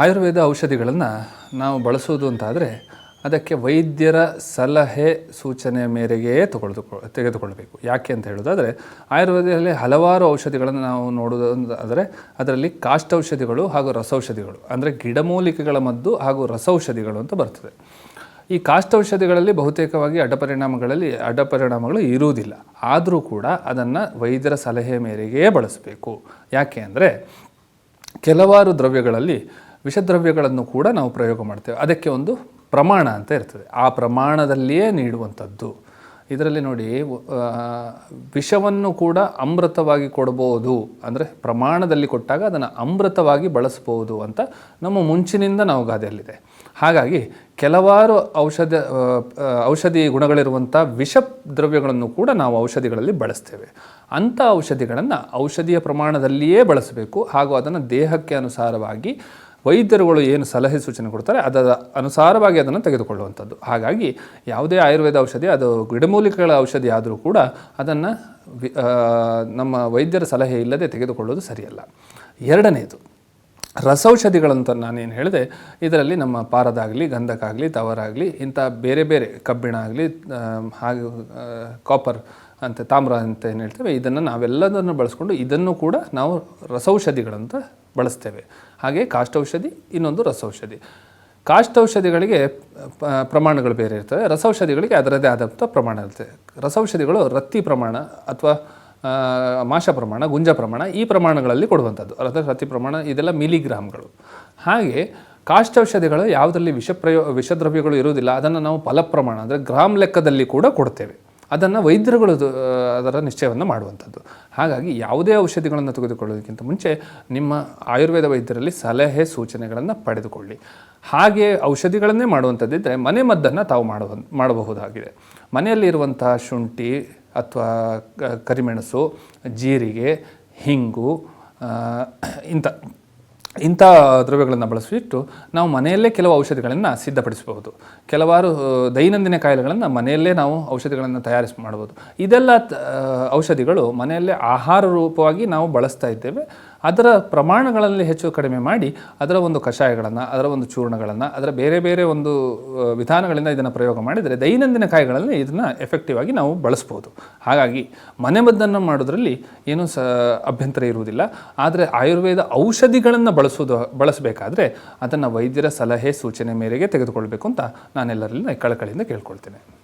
ಆಯುರ್ವೇದ ಔಷಧಿಗಳನ್ನು ನಾವು ಬಳಸೋದು ಅಂತಾದರೆ ಅದಕ್ಕೆ ವೈದ್ಯರ ಸಲಹೆ ಸೂಚನೆ ಮೇರೆಗೆ ತಗೊಳ್ದು, ತೆಗೆದುಕೊಳ್ಬೇಕು. ಯಾಕೆ ಅಂತ ಹೇಳೋದಾದರೆ, ಆಯುರ್ವೇದದಲ್ಲಿ ಹಲವಾರು ಔಷಧಿಗಳನ್ನು ನಾವು ನೋಡೋದಾದರೆ ಅದರಲ್ಲಿ ಕಾಷ್ಟೌಷಧಿಗಳು ಹಾಗೂ ರಸೌಷಧಿಗಳು ಅಂದರೆ ಗಿಡಮೂಲಿಕೆಗಳ ಮದ್ದು ಹಾಗೂ ರಸೌಷಧಿಗಳು ಅಂತ ಬರ್ತದೆ. ಈ ಕಾಷ್ಟೌಷಧಿಗಳಲ್ಲಿ ಬಹುತೇಕವಾಗಿ ಅಡ್ಡಪರಿಣಾಮಗಳಲ್ಲಿ, ಅಡ್ಡಪರಿಣಾಮಗಳು ಇರುವುದಿಲ್ಲ. ಆದರೂ ಕೂಡ ಅದನ್ನು ವೈದ್ಯರ ಸಲಹೆ ಮೇರೆಗೆ ಬಳಸಬೇಕು. ಯಾಕೆ ಅಂದರೆ, ಕೆಲವಾರು ದ್ರವ್ಯಗಳಲ್ಲಿ ವಿಷದ್ರವ್ಯಗಳನ್ನು ಕೂಡ ನಾವು ಪ್ರಯೋಗ ಮಾಡ್ತೇವೆ. ಅದಕ್ಕೆ ಒಂದು ಪ್ರಮಾಣ ಅಂತ ಇರ್ತದೆ. ಆ ಪ್ರಮಾಣದಲ್ಲಿಯೇ ನೀಡುವಂಥದ್ದು. ಇದರಲ್ಲಿ ನೋಡಿ ವಿಷವನ್ನು ಕೂಡ ಅಮೃತವಾಗಿ ಕೊಡ್ಬೋದು. ಅಂದರೆ ಪ್ರಮಾಣದಲ್ಲಿ ಕೊಟ್ಟಾಗ ಅದನ್ನು ಅಮೃತವಾಗಿ ಬಳಸ್ಬೋದು ಅಂತ ನಮ್ಮ ಮುಂಚಿನಿಂದ ನಾವು ಗಾದೆಯಲ್ಲಿದೆ. ಹಾಗಾಗಿ ಕೆಲವಾರು ಔಷಧ ಔಷಧಿ ಗುಣಗಳಿರುವಂಥ ವಿಷ ದ್ರವ್ಯಗಳನ್ನು ಕೂಡ ನಾವು ಔಷಧಿಗಳಲ್ಲಿ ಬಳಸ್ತೇವೆ. ಅಂಥ ಔಷಧಿಗಳನ್ನು ಔಷಧಿಯ ಪ್ರಮಾಣದಲ್ಲಿಯೇ ಬಳಸಬೇಕು. ಹಾಗೂ ಅದನ್ನು ದೇಹಕ್ಕೆ ಅನುಸಾರವಾಗಿ ವೈದ್ಯರುಗಳು ಏನು ಸಲಹೆ ಸೂಚನೆ ಕೊಡ್ತಾರೆ, ಅದರ ಅನುಸಾರವಾಗಿ ಅದನ್ನು ತೆಗೆದುಕೊಳ್ಳುವಂಥದ್ದು. ಹಾಗಾಗಿ ಯಾವುದೇ ಆಯುರ್ವೇದ ಔಷಧಿ, ಅದು ಗಿಡಮೂಲಿಕೆಗಳ ಔಷಧಿ ಆದರೂ ಕೂಡ ಅದನ್ನು ನಮ್ಮ ವೈದ್ಯರ ಸಲಹೆ ಇಲ್ಲದೆ ತೆಗೆದುಕೊಳ್ಳೋದು ಸರಿಯಲ್ಲ. ಎರಡನೇದು, ರಸೌಷಧಿಗಳಂತ ನಾನೇನು ಹೇಳಿದೆ, ಇದರಲ್ಲಿ ನಮ್ಮ ಪಾರದಾಗಲಿ, ಗಂಧಕ್ಕಾಗಲಿ, ತವರಾಗಲಿ, ಇಂಥ ಬೇರೆ ಬೇರೆ ಕಬ್ಬಿಣ ಆಗಲಿ ಹಾಗೆ ಕಾಪರ್ ಅಂತ, ತಾಮ್ರ ಅಂತ ಏನು ಹೇಳ್ತೇವೆ, ಇದನ್ನು ನಾವೆಲ್ಲದನ್ನು ಬಳಸ್ಕೊಂಡು ಇದನ್ನು ಕೂಡ ನಾವು ರಸೌಷಧಿಗಳಂತ ಬಳಸ್ತೇವೆ. ಹಾಗೆ ಕಾಷ್ಟೌಷಧಿ, ಇನ್ನೊಂದು ರಸೌಷಧಿ. ಕಾಷ್ಟೌಷಧಿಗಳಿಗೆ ಪ್ರಮಾಣಗಳು ಬೇರೆ ಇರ್ತವೆ. ರಸೌಷಧಿಗಳಿಗೆ ಅದರದೇ ಆದಂಥ ಪ್ರಮಾಣ ಇರುತ್ತೆ. ರಸೌಷಧಿಗಳು ರತ್ತಿ ಪ್ರಮಾಣ ಅಥವಾ ಮಾಷ ಪ್ರಮಾಣ, ಗುಂಜ ಪ್ರಮಾಣ ಈ ಪ್ರಮಾಣಗಳಲ್ಲಿ ಕೊಡುವಂಥದ್ದು. ಅಂದರೆ ರತಿ ಪ್ರಮಾಣ, ಇದೆಲ್ಲ ಮಿಲಿಗ್ರಾಮ್ಗಳು. ಹಾಗೆ ಕಾಷ್ಟೌಷಧಿಗಳು ಯಾವುದರಲ್ಲಿ ವಿಷ ಪ್ರಯೋ ವಿಷದ್ರವ್ಯಗಳು ಇರುವುದಿಲ್ಲ, ಅದನ್ನು ನಾವು ಫಲ ಪ್ರಮಾಣ ಅಂದರೆ ಗ್ರಾಮ್ ಲೆಕ್ಕದಲ್ಲಿ ಕೂಡ ಕೊಡ್ತೇವೆ. ಅದನ್ನು ವೈದ್ಯರುಗಳು ಅದರ ನಿಶ್ಚಯವನ್ನು ಮಾಡುವಂಥದ್ದು. ಹಾಗಾಗಿ ಯಾವುದೇ ಔಷಧಿಗಳನ್ನು ತೆಗೆದುಕೊಳ್ಳೋದಕ್ಕಿಂತ ಮುಂಚೆ ನಿಮ್ಮ ಆಯುರ್ವೇದ ವೈದ್ಯರಲ್ಲಿ ಸಲಹೆ ಸೂಚನೆಗಳನ್ನು ಪಡೆದುಕೊಳ್ಳಿ. ಹಾಗೆ ಔಷಧಿಗಳನ್ನೇ ಮಾಡುವಂಥದ್ದಿದ್ದರೆ ಮನೆ ಮದ್ದನ್ನು ತಾವು ಮಾಡುವ, ಮಾಡಬಹುದಾಗಿದೆ. ಮನೆಯಲ್ಲಿರುವಂಥ ಶುಂಠಿ ಅಥವಾ ಕರಿಮೆಣಸು, ಜೀರಿಗೆ, ಹಿಂಗು ಇಂಥ ಇಂಥ ದ್ರವ್ಯಗಳನ್ನು ಬಳಸಿಬಿಟ್ಟು ನಾವು ಮನೆಯಲ್ಲೇ ಕೆಲವು ಔಷಧಿಗಳನ್ನು ಸಿದ್ಧಪಡಿಸಬಹುದು. ಕೆಲವಾರು ದೈನಂದಿನ ಕಾಯಿಲೆಗಳನ್ನು ಮನೆಯಲ್ಲೇ ನಾವು ಔಷಧಿಗಳನ್ನು ತಯಾರಿಸಿ ಮಾಡ್ಬೋದು ಇದೆಲ್ಲ ಔಷಧಿಗಳು ಮನೆಯಲ್ಲೇ ಆಹಾರ ರೂಪವಾಗಿ ನಾವು ಬಳಸ್ತಾ ಇದ್ದೇವೆ. ಅದರ ಪ್ರಮಾಣಗಳಲ್ಲಿ ಹೆಚ್ಚು ಕಡಿಮೆ ಮಾಡಿ ಅದರ ಒಂದು ಕಷಾಯಗಳನ್ನು, ಅದರ ಒಂದು ಚೂರ್ಣಗಳನ್ನು, ಅದರ ಬೇರೆ ಬೇರೆ ಒಂದು ವಿಧಾನಗಳಿಂದ ಇದನ್ನು ಪ್ರಯೋಗ ಮಾಡಿದರೆ ದೈನಂದಿನ ಕಾಯಿಗಳಲ್ಲಿ ಇದನ್ನು ಎಫೆಕ್ಟಿವ್ ಆಗಿ ನಾವು ಬಳಸ್ಬೋದು. ಹಾಗಾಗಿ ಮನೆಮದ್ದನ್ನು ಮಾಡೋದ್ರಲ್ಲಿ ಏನೂ ಸ, ಅಭ್ಯಂತರ ಇರುವುದಿಲ್ಲ. ಆದರೆ ಆಯುರ್ವೇದ ಔಷಧಿಗಳನ್ನು ಬಳಸೋದು ಬಳಸಬೇಕಾದ್ರೆ ಅದನ್ನು ವೈದ್ಯರ ಸಲಹೆ ಸೂಚನೆ ಮೇರೆಗೆ ತೆಗೆದುಕೊಳ್ಬೇಕು ಅಂತ ನಾನೆಲ್ಲರಲ್ಲಿ ಕಳಕಳಿಯಿಂದ ಕೇಳ್ಕೊಳ್ತೇನೆ.